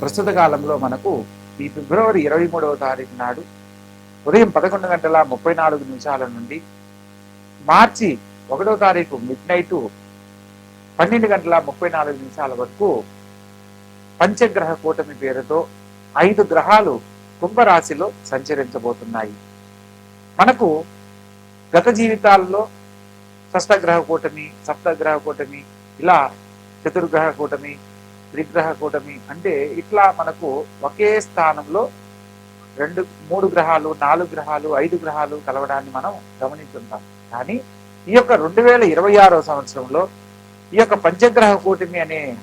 ప్రస్తుత కాలంలో మనకు ఈ ఫిబ్రవరి ఇరవై మూడవ తారీఖు నాడు ఉదయం పదకొండు గంటల ముప్పై నాలుగు నిమిషాల నుండి మార్చి ఒకటో తారీఖు మిడ్ నైట్ పన్నెండు గంటల ముప్పై నాలుగు నిమిషాల వరకు పంచగ్రహ కూటమి పేరుతో ఐదు గ్రహాలు కుంభరాశిలో సంచరించబోతున్నాయి. మనకు గత జీవితాల్లో షష్టగ్రహ కూటమి సప్తగ్రహ కూటమి ఇలా చతుర్గ్రహ కూటమి త్రిగ్రహ కూటమి అంటే ఇట్లా మనకు ఒకే స్థానంలో రెండు మూడు గ్రహాలు నాలుగు గ్రహాలు ఐదు గ్రహాలు కలవడాన్ని మనం గమనించుంటాం. కానీ ఈ యొక్క రెండు వేల ఇరవై ఆరో సంవత్సరంలో ఈ యొక్క పంచగ్రహ కూటమి అనే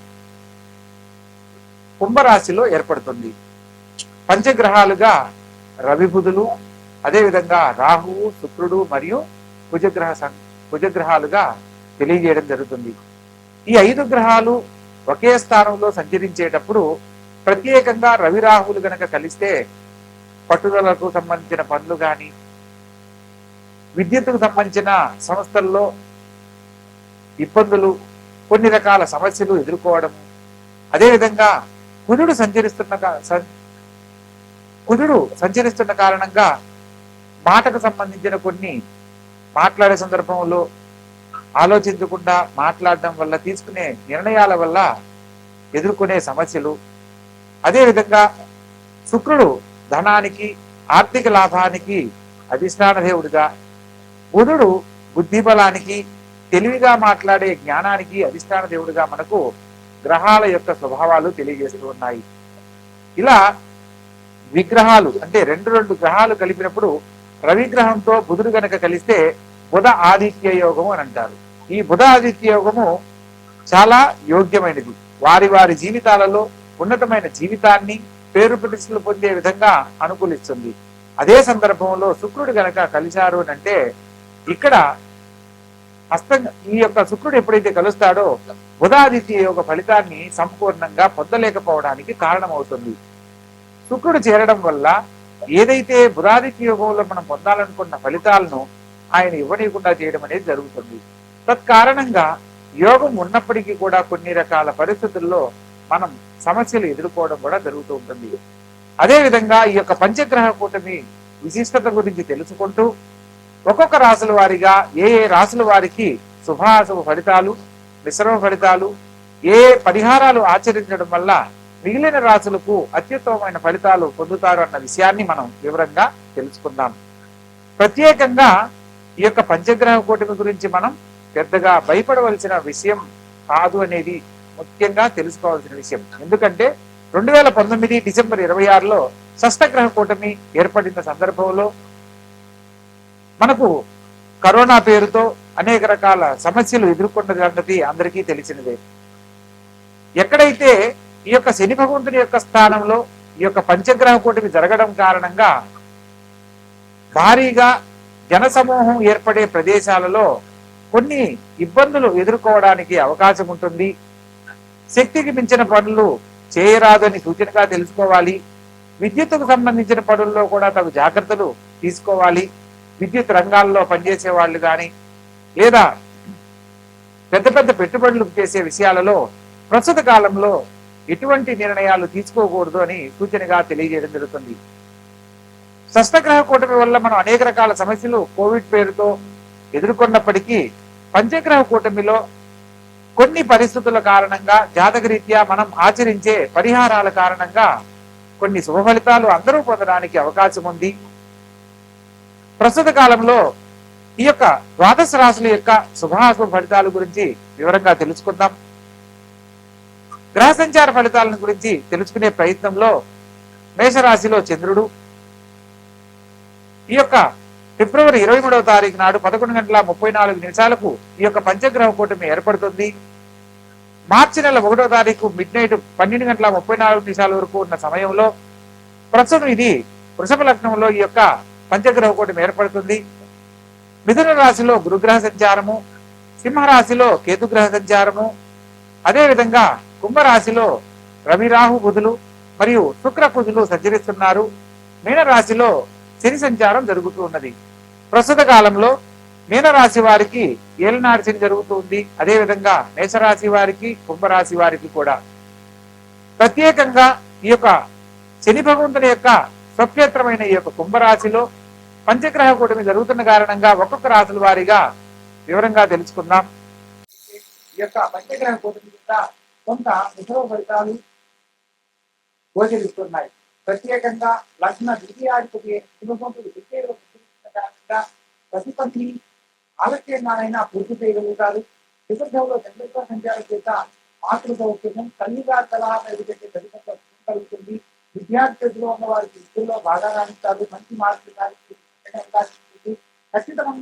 కుంభరాశిలో ఏర్పడుతుంది. పంచగ్రహాలుగా రవిబుధులు అదేవిధంగా రాహువు శుక్రుడు మరియు కుజగ్రహ సం- కుజగ్రహాలుగా తెలియజేయడం జరుగుతుంది. ఈ ఐదు గ్రహాలు ఒకే స్థానంలో సంచరించేటప్పుడు ప్రత్యేకంగా రవి రాహులు గనక కలిస్తే పట్టుదలకు సంబంధించిన పనులు కానీ విద్యుత్తుకు సంబంధించిన సంస్థల్లో ఇబ్బందులు కొన్ని రకాల సమస్యలు ఎదుర్కోవడం. అదేవిధంగా కుజుడు సంచరిస్తున్న కా- కుజుడు సంచరిస్తున్న కారణంగా మాటకు సంబంధించిన కొన్ని మాట్లాడే సందర్భంలో ఆలోచించకుండా మాట్లాడడం వల్ల తీసుకునే నిర్ణయాల వల్ల ఎదుర్కొనే సమస్యలు. అదేవిధంగా శుక్రుడు ధనానికి ఆర్థిక లాభానికి అధిష్టాన దేవుడిగా బుధుడు బుద్ధి బలానికి తెలివిగా మాట్లాడే జ్ఞానానికి అధిష్టాన దేవుడిగా మనకు గ్రహాల యొక్క స్వభావాలు తెలియజేస్తూ ఉన్నాయి. ఇలా విగ్రహాలు అంటే రెండు రెండు గ్రహాలు కలిపినప్పుడు రవిగ్రహంతో బుధుడు గనక కలిస్తే బుధ ఆదిత్య యోగము అని అంటారు. ఈ బుధ ఆదిత్య యోగము చాలా యోగ్యమైనది. వారి వారి జీవితాలలో ఉన్నతమైన జీవితాన్ని పేరు ప్రతిష్టలు పొందే విధంగా అనుకూలిస్తుంది. అదే సందర్భంలో శుక్రుడు గనక కలిశారు అని అంటే ఇక్కడ హస్తం ఈ యొక్క శుక్రుడు ఎప్పుడైతే కలుస్తాడో బుధాదిత్య యోగ ఫలితాన్ని సంపూర్ణంగా పొందలేకపోవడానికి కారణమవుతుంది. శుక్రుడు చేరడం వల్ల ఏదైతే బుధాదిత్య యోగంలో మనం పొందాలనుకున్న ఫలితాలను ఆయన ఇవ్వనీయకుండా చేయడం అనేది జరుగుతుంది. తత్కారణంగా యోగం ఉన్నప్పటికీ కూడా కొన్ని రకాల పరిస్థితుల్లో మనం సమస్యలు ఎదుర్కోవడం కూడా జరుగుతూ ఉంటుంది. అదేవిధంగా ఈ యొక్క పంచగ్రహ కూటమి విశిష్టత గురించి తెలుసుకుంటూ ఒక్కొక్క రాసుల వారిగా ఏ ఏ రాసుల వారికి శుభాశుభ ఫలితాలు మిశ్రమ ఫలితాలు ఏ ఏ పరిహారాలు ఆచరించడం వల్ల మిగిలిన రాసులకు అత్యుత్తమమైన ఫలితాలు పొందుతారు అన్న విషయాన్ని మనం వివరంగా తెలుసుకుందాం. ప్రత్యేకంగా ఈ యొక్క పంచగ్రహ కూటమి గురించి మనం పెద్దగా భయపడవలసిన విషయం కాదు అనేది ముఖ్యంగా తెలుసుకోవాల్సిన విషయం. ఎందుకంటే రెండు వేల పంతొమ్మిది డిసెంబర్ ఇరవై ఆరులో షష్టగ్రహ కూటమి ఏర్పడిన సందర్భంలో మనకు కరోనా పేరుతో అనేక రకాల సమస్యలు ఎదుర్కొన్న సంగతి అందరికీ తెలిసినదే. ఎక్కడైతే ఈ యొక్క శని భగవంతుని యొక్క స్థానంలో ఈ యొక్క పంచగ్రహ కూటమి జరగడం కారణంగా భారీగా జనసమూహం ఏర్పడే ప్రదేశాలలో కొన్ని ఇబ్బందులు ఎదుర్కోవడానికి అవకాశం ఉంటుంది. శక్తికి మించిన పనులు చేయరాదని సూచనగా తెలుసుకోవాలి. విద్యుత్తుకు సంబంధించిన పనుల్లో కూడా తగు జాగ్రత్తలు తీసుకోవాలి. విద్యుత్ రంగాల్లో పనిచేసే వాళ్ళు కానీ లేదా పెద్ద పెద్ద పెట్టుబడులు చేసే విషయాలలో ప్రస్తుత కాలంలో ఎటువంటి నిర్ణయాలు తీసుకోకూడదు అని సూచనగా తెలియజేయడం జరుగుతుంది. షష్టగ్రహ కూటమి వల్ల మనం అనేక రకాల సమస్యలు కోవిడ్ పేరుతో ఎదుర్కొన్నప్పటికీ పంచగ్రహ కూటమిలో కొన్ని పరిస్థితుల కారణంగా జాతకరీత్యా మనం ఆచరించే పరిహారాల కారణంగా కొన్ని శుభ ఫలితాలు అందరూ పొందడానికి అవకాశం ఉంది. ప్రస్తుత కాలంలో ఈ యొక్క ద్వాదశ రాశుల యొక్క శుభాశుభ ఫలితాల గురించి వివరంగా తెలుసుకుందాం. గ్రహ సంచార ఫలితాలను గురించి తెలుసుకునే ప్రయత్నంలో మేషరాశిలో చంద్రుడు. ఈ యొక్క ఫిబ్రవరి ఇరవై మూడవ తారీఖు నాడు పదకొండు గంటల ముప్పై నాలుగు నిమిషాలకు ఈ యొక్క పంచగ్రహ కూటమి ఏర్పడుతుంది. మార్చి నెల ఒకటో తారీఖు మిడ్ నైట్ పన్నెండు గంటల ముప్పై నాలుగు నిమిషాల వరకు ఉన్న సమయంలో ప్రస్తుతం ఇది వృషభ లగ్నంలో ఈ యొక్క పంచగ్రహ కూటమి ఏర్పడుతుంది. మిథున రాశిలో గురుగ్రహ సంచారము సింహరాశిలో కేతుగ్రహ సంచారము అదేవిధంగా కుంభరాశిలో రవిరాహు బుధులు మరియు శుక్ర కుజులు సంచరిస్తున్నారు. మీనరాశిలో శని సంచారం జరుగుతూ ఉన్నది. ప్రస్తుత కాలంలో మీనరాశి వారికి ఏలినాడు శని జరుగుతుంది అదేవిధంగా మేషరాశి వారికి కుంభరాశి వారికి కూడా. ప్రత్యేకంగా ఈ యొక్క శని భగవంతుని యొక్క స్వక్షేత్రమైన ఈ యొక్క కుంభరాశిలో పంచగ్రహ కూటమి జరుగుతున్న కారణంగా ఒక్కొక్క రాశుల వారిగా వివరంగా తెలుసుకుందాం. ఈ యొక్క పంచగ్రహ కూటమి కింద కొంత మిశ్రమ ఫలితాలు గోచరిస్తున్నాయి. ప్రత్యేకంగా లగ్న ద్వితీయాధిపతి శుభవంతుడు ద్వితీయంలో పుట్టిన కారణంగా ప్రతి ఆలస్యంగానైనా పూర్తి చేయగలుగుతారు. చతుర్థంలో చంద్రత్వ సంచారం చేత మాతృసౌఖ్యం తల్లిగా సలహా ఎదుగుతే తల్లిదండ్రుల కలుగుతుంది. విద్యార్థులు ఉన్న వారికి విద్యలో బాగా రాణిస్తారు. మంచి మార్కులు సాధించే అవకాశం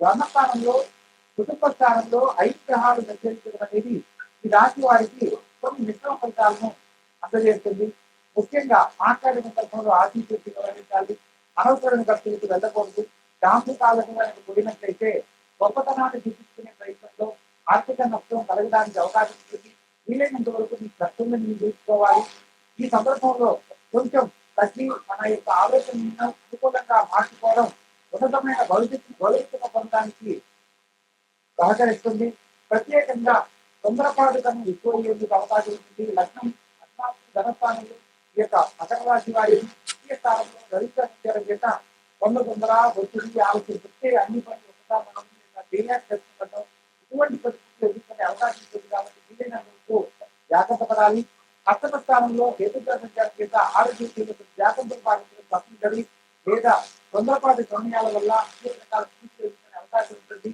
ధర్మస్థానంలో కుటుంబ స్థానంలో ఐదు గ్రహాలు సంచరించడం అనేది ఈ రాశి వారికి కొన్ని మిశ్రమ ఫలితాలను అందజేస్తుంది. ముఖ్యంగా మాట్లాడిన సందర్భంలో ఆశీస్సు గమనించాలి అనవసరమైన ఖర్చులకు వెళ్ళకూడదు. దాంపకాలకు కనుక కూడినట్లయితే గొప్పతనాన్ని చూపించుకునే ప్రయత్నంలో ఆర్థిక నష్టం కలగడానికి అవకాశం ఉంటుంది. వీలైనంత వరకు మీ ఖర్చులను మీరు చూసుకోవాలి. ఈ సందర్భంలో కొంచెం తగ్గి మన యొక్క ఆలోచన అనుకూలంగా మార్చుకోవడం ఉన్నతమైన భవిష్యత్తు భవిష్యత్తు పొందడానికి సహకరిస్తుంది. ప్రత్యేకంగా తొందరపాటు కన్నా ఎక్కువ అయ్యేందుకు అవకాశం ఉంటుంది. లగ్నం ధనస్థానంలో ఈ యొక్క మకర రాశి వారి ద్వితీయ స్థానంలో దరిద్ర చేత తొందర తొందర ఒత్తిడి ఆలోచన చెప్తే అన్ని పనులు ఒకటా మనం డీలాక్స్ చేసుకుంటాం. ఇటువంటి పరిస్థితులు ఎదుర్కొనే అవకాశం ఉంటుంది కాబట్టి వీలైనంత జాగ్రత్త పడాలి. అష్టమ స్థానంలో హేతుగ్ర సంచారం చేత ఆరోగ్య జాగ్రత్తలు పాటించడం తప్పనిసరి లేదా తొందరపాటు సమయాల వల్ల అనేక రకాల తీసుకునే అవకాశం ఉంటుంది.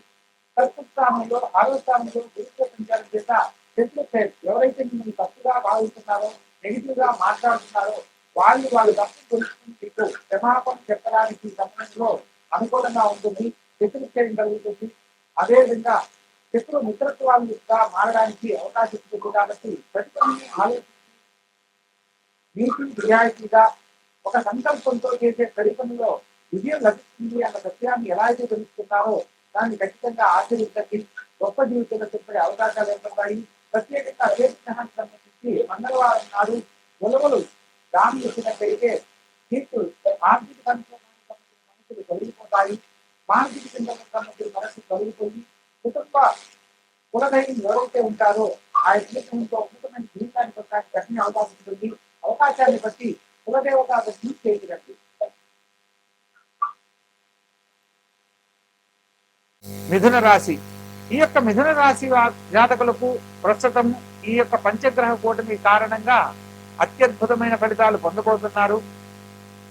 ప్రస్తుత స్థానంలో ఆరోగ్య స్థానంలో గురుత్వ సంచారం చేత శత్రు ఎవరైతే మిమ్మల్ని తప్పుగా భావిస్తున్నారో నెగిటివ్గా మాట్లాడుతున్నారో. వాళ్ళు వాళ్ళు తప్పు తెలుసుకుని మీకు క్షమాపణ చెప్పడానికి సమయంలో అనుకూలంగా ఉంటుంది. శత్రుక్షయం కలుగుతుంది. అదేవిధంగా శత్రు మిత్రత్వాలుగా మారడానికి అవకాశం ఉంటుంది కాబట్టి ప్రతి ఆలోచించి నీతి నిజాయితీగా ఒక సంకల్పంతో చేసే ప్రతి విజయం లభిస్తుంది అన్న సత్యాన్ని ఎలా అయితే తెలుసుకున్నారో దాన్ని ఖచ్చితంగా ఆచరించండి. గొప్ప జీవితంలో చెప్పే అవకాశాలు ఏర్పడతాయి. ప్రత్యేకంగా దేశానికి సంబంధించి మంగళవారం నాడు ఉలవలు దాని వచ్చినట్లయితే మీకు ఆర్థిక సంక్షోభానికి సంబంధించిన తొలగిపోతాయి. మానసిక చింతనకు సంబంధించిన మనసు తొలగిపోయి కుటుంబ కులదైవం ఎవరైతే ఉంటారో ఆ జీవితంతో అద్భుతమైన జీవితాన్ని పొందడానికి కఠిన అవకాశం ఉంటుంది. అవకాశాన్ని బట్టి కులదేవత చూసి చేయగలండి మిథున రాశి. ఈ యొక్క మిథున రాశి జాతకులకు ప్రస్తుతం ఈ యొక్క పంచగ్రహ కూటమి కారణంగా అత్యద్భుతమైన ఫలితాలు పొందబోతున్నారు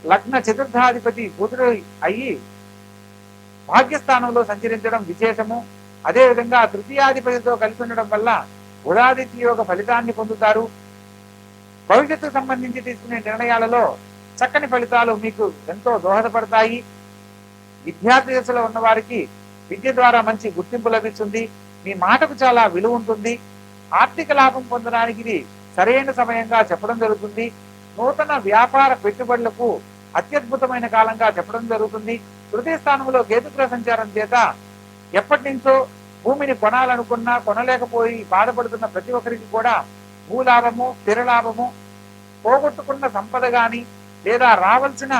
లగ్న చతుర్థాధిపతి బుధుడు అయ్యి భాగ్యస్థానంలో సంచరించడం విశేషము. అదేవిధంగా తృతీయాధిపతితో కలిసి ఉండడం వల్ల బుధాదిత్య యొక్క ఫలితాన్ని పొందుతారు. భవిష్యత్తుకు సంబంధించి తీసుకునే నిర్ణయాలలో చక్కని ఫలితాలు మీకు ఎంతో దోహదపడతాయి. విద్యార్థి దశలో ఉన్నవారికి విద్య ద్వారా మంచి గుర్తింపు లభిస్తుంది. మీ మాటకు చాలా విలువ ఉంటుంది. ఆర్థిక లాభం పొందడానికి ఇది సరైన సమయంగా చెప్పడం జరుగుతుంది. నూతన వ్యాపార పెట్టుబడులకు అత్యద్భుతమైన కాలంగా చెప్పడం జరుగుతుంది. తృతీయ స్థానంలో కేతుగ్రహ సంచారం చేత ఎప్పటి నుంచో భూమిని కొనాలనుకున్నా కొనలేకపోయి బాధపడుతున్న ప్రతి ఒక్కరికి కూడా భూలాభము స్థిర లాభము పోగొట్టుకున్న సంపద గాని లేదా రావాల్సిన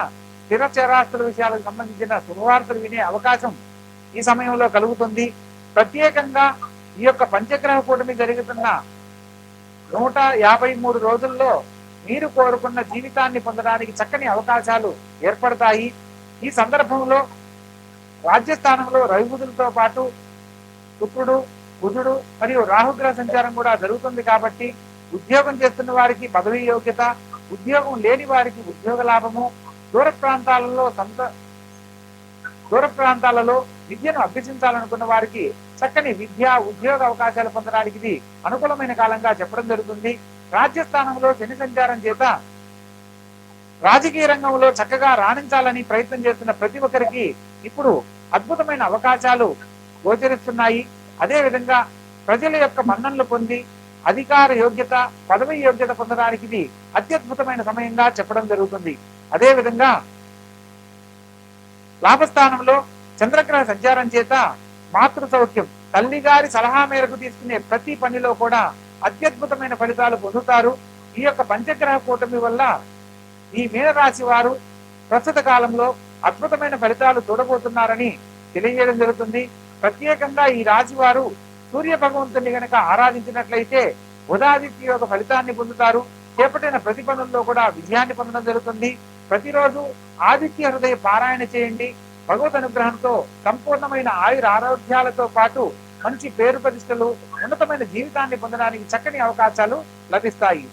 స్థిర చరాస్తుల విషయాలకు సంబంధించిన శుభవార్తలు వినే అవకాశం ఈ సమయంలో కలుగుతుంది. ప్రత్యేకంగా ఈ యొక్క పంచగ్రహ కూటమి జరుగుతున్న నూట యాభై మూడు రోజుల్లో మీరు కోరుకున్న జీవితాన్ని పొందడానికి చక్కని అవకాశాలు ఏర్పడతాయి. ఈ సందర్భంలో రాజ్యస్థానంలో రవిబుధులతో పాటు శుక్రుడు బుధుడు మరియు రాహుగ్రహ సంచారం కూడా జరుగుతుంది కాబట్టి ఉద్యోగం చేస్తున్న వారికి పదవీ యోగ్యత ఉద్యోగం లేని వారికి ఉద్యోగ లాభము దూర ప్రాంతాలలో సంత దూర ప్రాంతాలలో విద్యను అభ్యసించాలనుకున్న వారికి చక్కని విద్య ఉద్యోగ అవకాశాలు పొందడానికి ఇది అనుకూలమైన కాలంగా చెప్పడం జరుగుతుంది. రాజ్యస్థానంలో శని సంచారం చేత రాజకీయ రంగంలో చక్కగా రాణించాలని ప్రయత్నం చేస్తున్న ప్రతి ఒక్కరికి ఇప్పుడు అద్భుతమైన అవకాశాలు గోచరిస్తున్నాయి. అదేవిధంగా ప్రజల యొక్క మన్ననలు పొంది అధికార యోగ్యత పదవి యోగ్యత పొందడానికి ఇది అత్యద్భుతమైన సమయంగా చెప్పడం జరుగుతుంది. అదే విధంగా లాభస్థానంలో చంద్రగ్రహ సంచారం చేత మాతృ సౌఖ్యం. తల్లి గారి సలహా మేరకు తీసుకునే ప్రతి పనిలో కూడా అత్యద్భుతమైన ఫలితాలు పొందుతారు. ఈ యొక్క పంచగ్రహ కూటమి వల్ల ఈ మీనరాశి వారు ప్రస్తుత కాలంలో అద్భుతమైన ఫలితాలు చూడబోతున్నారని తెలియజేయడం జరుగుతుంది. ప్రత్యేకంగా ఈ రాశి వారు సూర్య భగవంతుని గనక ఆరాధించినట్లయితే ఉదాదిత్య యొక్క ఫలితాన్ని పొందుతారు. చేపట్టిన ప్రతి పనుల్లో కూడా విజయాన్ని పొందడం జరుగుతుంది. ప్రతిరోజు ఆదిత్య హృదయ పారాయణ చేయండి. భగవత్ అనుగ్రహంతో సంపూర్ణమైన ఆయుర ఆరోగ్యాలతో పాటు మంచి పేరు ప్రతిష్టలు ఉన్నతమైన జీవితాన్ని పొందడానికి చక్కని అవకాశాలు లభిస్తాయి.